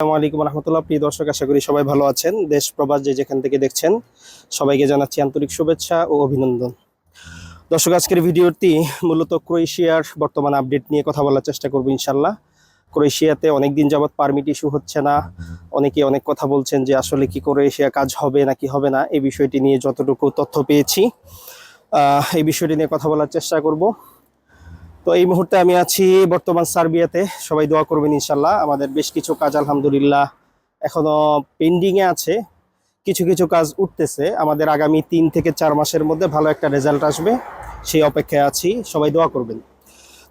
আসসালামু আলাইকুম রহমতুল্লাহ। প্রিয় দর্শক, আশা করি সবাই ভালো আছেন। দেশ প্রবাস যে যেখান থেকে দেখছেন, সবাইকে জানাচ্ছি আন্তরিক শুভেচ্ছা ও অভিনন্দন। দর্শক, আজকের ভিডিওটি মূলত ক্রোয়েশিয়ার বর্তমান আপডেট নিয়ে কথা বলার চেষ্টা করব ইনশাল্লাহ ক্রোয়েশিয়াতে অনেক দিন যাবৎ পারমিট ইস্যু হচ্ছে না। অনেকে অনেক কথা বলছেন যে আসলে কি ক্রোয়েশিয়া কাজ হবে নাকি হবে না। এই বিষয়টি নিয়ে যতটুকু তথ্য পেয়েছি এই বিষয়টি নিয়ে কথা বলার চেষ্টা করব। তো এই মুহূর্তে আমি আছি বর্তমান সার্বিয়াতে। সবাই দোয়া করবেন ইনশাল্লাহ আমাদের বেশ কিছু কাজ আলহামদুলিল্লাহ এখনও পেন্ডিং এ আছে। কিছু কিছু কাজ উঠতেছে। আমাদের আগামী তিন থেকে চার মাসের মধ্যে ভালো একটা রেজাল্ট আসবে। সেই অপেক্ষায় আছি। সবাই দোয়া করবেন।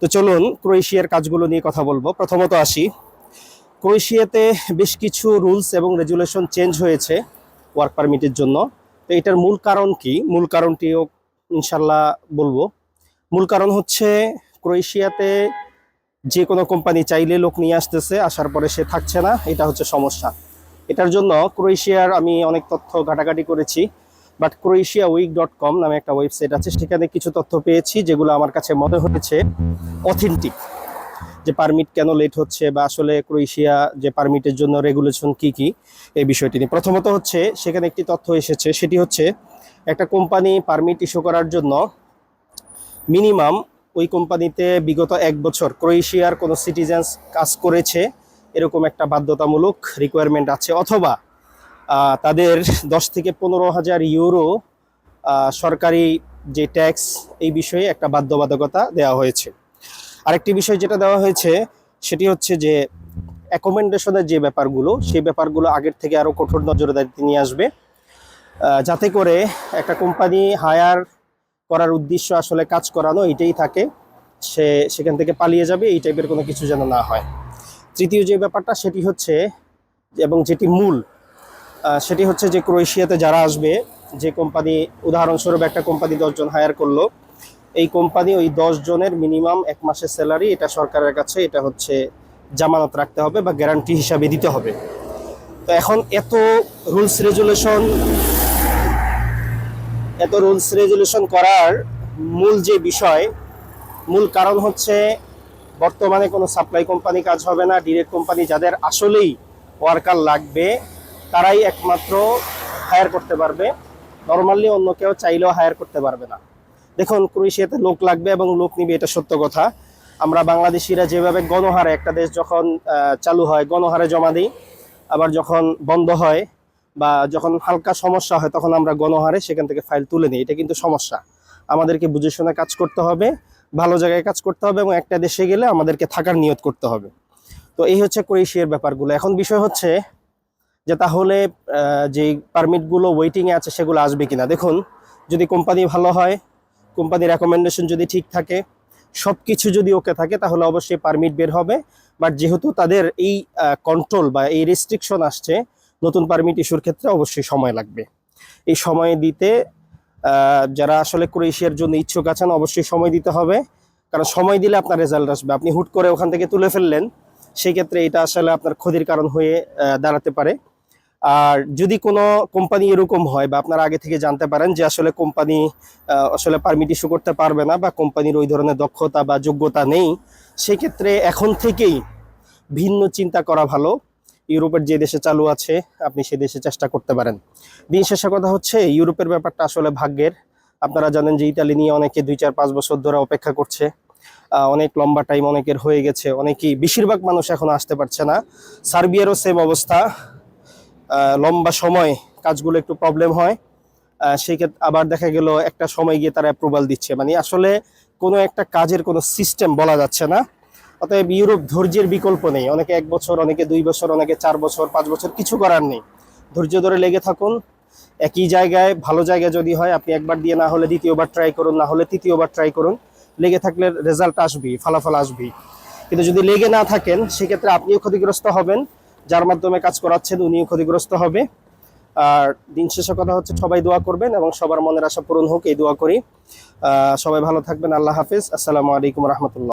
তো চলুন ক্রোয়েশিয়ার কাজগুলো নিয়ে কথা বলব। প্রথমত আসি। ক্রোয়েশিয়াতে বেশ কিছু রুলস এবং রেজুলেশন চেঞ্জ হয়েছে ওয়ার্ক পারমিটের জন্য। তো এটার মূল কারণ কি? মূল কারণটিও ইনশাল্লাহ বলব। মূল কারণ হচ্ছে ক্রোয়েশিয়াতে যে কোনো কোম্পানি চাইলে লোক নিয়ে আসতেছে, আসার পরে সে থাকছে না, এটা হচ্ছে সমস্যা। এটার জন্য ক্রোয়েশিয়ার আমি অনেক তথ্য ঘাটাঘাটি করেছি but Croatia week dot com নামে একটা ওয়েবসাইট আছে, সেখানে কিছু তথ্য পেয়েছি যেগুলো আমার কাছে মনে হয়েছে অথেন্টিক যে পারমিট কেন লেট হচ্ছে বা আসলে ক্রোয়েশিয়া যে পারমিটের জন্য রেগুলেশন কি কি, এই বিষয়টি নিয়ে। প্রথমত হচ্ছে, সেখানে একটি তথ্য এসেছে, সেটি হচ্ছে, একটা কোম্পানি পারমিট ইস্যু করার জন্য মিনিমাম ওই কোম্পানিতে বিগত এক বছর ক্রোয়েশিয়ার কোনো সিটিজেন্স কাজ করেছে, এরকম একটা বাধ্যতামূলক রিকোয়ারমেন্ট আছে অথবা তাদের দশ থেকে পনেরো হাজার ইউরো সরকারি যে ট্যাক্স এই বিষয়ে একটা বাধ্যবাধকতা দেওয়া হয়েছে। আরেকটি বিষয় যেটা দেওয়া হয়েছে, সেটি হচ্ছে যে অ্যাকোমেন্ডেশনের যে ব্যাপারগুলো, সেই ব্যাপারগুলো আগের থেকে আরও কঠোর নজরদারিতে নিয়ে আসবে। যাতে করে একটা কোম্পানি হায়ার করার উদ্দেশ্য আসলে কাজ করানো, এটাই থাকে। সে সেখান থেকে পালিয়ে যাবে, এই টাইপের কোনো কিছু যেন না হয়। তৃতীয় যে ব্যাপারটা, সেটি হচ্ছে এবং যেটি মূল সেটি হচ্ছে যে ক্রোয়েশিয়াতে যারা আসবে, যে কোম্পানি উদাহরণস্বরূপ একটা কোম্পানি দশজন হায়ার করল, এই কোম্পানি ওই জনের মিনিমাম এক মাসের স্যালারি এটা সরকারের কাছে, এটা হচ্ছে জামানত রাখতে হবে বা গ্যারান্টি হিসাবে দিতে হবে। তো এখন এত রুলস রেজুলেশন এত রুলস রেজুলেশন করার মূল যে বিষয়, মূল কারণ হচ্ছে বর্তমানে কোনো সাপ্লাই কোম্পানি কাজ হবে না ডিরেক্ট কোম্পানি যাদের আসলেই ওয়ার্কার লাগবে, তারাই একমাত্র হায়ার করতে পারবে। নর্মালি অন্য কেউ চাইলেও হায়ার করতে পারবে না। দেখুন, ক্রোয়েশিয়াতে লোক লাগবে এবং লোক নিবে, এটা সত্য কথা। আমরা বাংলাদেশিরা যেভাবে গণহারে, একটা দেশ যখন চালু হয়, গণহারে জমা দিই, আবার যখন বন্ধ হয় বা যখন হালকা সমস্যা হয় তখন আমরা গণহারে সেখান থেকে ফাইল তুলে নিই। এটা কিন্তু সমস্যা। আমাদেরকে বুঝে শুনে কাজ করতে হবে, ভালো জায়গায় কাজ করতে হবে এবং একটা দেশে গেলে আমাদেরকে থাকার নিয়ত করতে হবে। তো এই হচ্ছে ক্রোয়েশিয়ার ব্যাপারগুলো। এখন বিষয় হচ্ছে যে তাহলে যে পারমিটগুলো ওয়েটিংয়ে আছে সেগুলো আসবে কিনা? দেখুন, যদি কোম্পানি ভালো হয় কোম্পানির রেকমেন্ডেশন যদি ঠিক থাকে সব কিছু যদি ওকে থাকে, তাহলে অবশ্যই পারমিট বের হবে। বাট যেহেতু তাদের এই কন্ট্রোল বা এই রেস্ট্রিকশন আসছে নতুন পারমিট ইস্যুর ক্ষেত্রে অবশ্যই সময় লাগবে। এই সময় দিতে যারা আসলে ক্রোয়েশিয়ার জন্য ইচ্ছুক আছেন, অবশ্যই সময় দিতে হবে। কারণ সময় দিলে আপনার রেজাল্ট আসবে। আপনি হুট করে ওখান থেকে তুলে ফেললেন সেই ক্ষেত্রে এটা আসলে আপনার ক্ষতির কারণ হয়ে দাঁড়াতে পারে। আর যদি কোনো কোম্পানি এরকম হয় বা আপনারা আগে থেকে জানতে পারেন যে আসলে কোম্পানি আসলে পারমিট ইস্যু করতে পারবে না বা কোম্পানির ওই ধরনের দক্ষতা বা যোগ্যতা নেই, সেক্ষেত্রে এখন থেকেই ভিন্ন চিন্তা করা ভালো। ইউরোপের যে দেশে চালু আছে, আপনি সে দেশে চেষ্টা করতে পারেন। দিন শেষের কথা হচ্ছে, ইউরোপের ব্যাপারটা আসলে ভাগ্যের। আপনারা জানেন যে ইতালি নিয়ে অনেকে দুই চার পাঁচ বছর ধরে অপেক্ষা করছে। অনেক লম্বা টাইম অনেকের হয়ে গেছে, অনেকেই বেশিরভাগ মানুষ এখন আসতে পারছে না। সার্বিয়ারও সেম অবস্থা। লম্বা সময় কাজগুলো একটু প্রবলেম হয়। সেই ক্ষেত্রে আবার দেখা গেল একটা সময় গিয়ে তারা অ্যাপ্রুভাল দিচ্ছে। মানে আসলে কোনো একটা কাজের কোনো সিস্টেম বলা যাচ্ছে না। অতএব ইউরোপ ধৈর্যের বিকল্প নেই। অনেকে এক বছর, অনেকে দুই বছর, অনেকে চার বছর, পাঁচ বছর, কিছু করার নেই। ধৈর্য ধরে লেগে থাকুন। একই জায়গায়, ভালো জায়গায় যদি হয়, আপনি একবার দিয়ে না হলে দ্বিতীয়বার ট্রাই করুন, না হলে তৃতীয়বার ট্রাই করুন। লেগে থাকলে রেজাল্ট আসবেই, ফলাফল আসবেই। কিন্তু যদি লেগে না থাকেন, সেক্ষেত্রে আপনিও ক্ষতিগ্রস্ত হবেন। যার মাধ্যমে কাজ করাচ্ছেন, উনিও ক্ষতিগ্রস্ত হবে। আর দিন শেষে কথা হচ্ছে, সবাই দোয়া করবেন এবং সবার মনের আশা পূরণ হোক, এই দোয়া করি। সবাই ভালো থাকবেন, আল্লাহ হাফিজ। আসসালামু আলাইকুম রহমতুল্লাহ।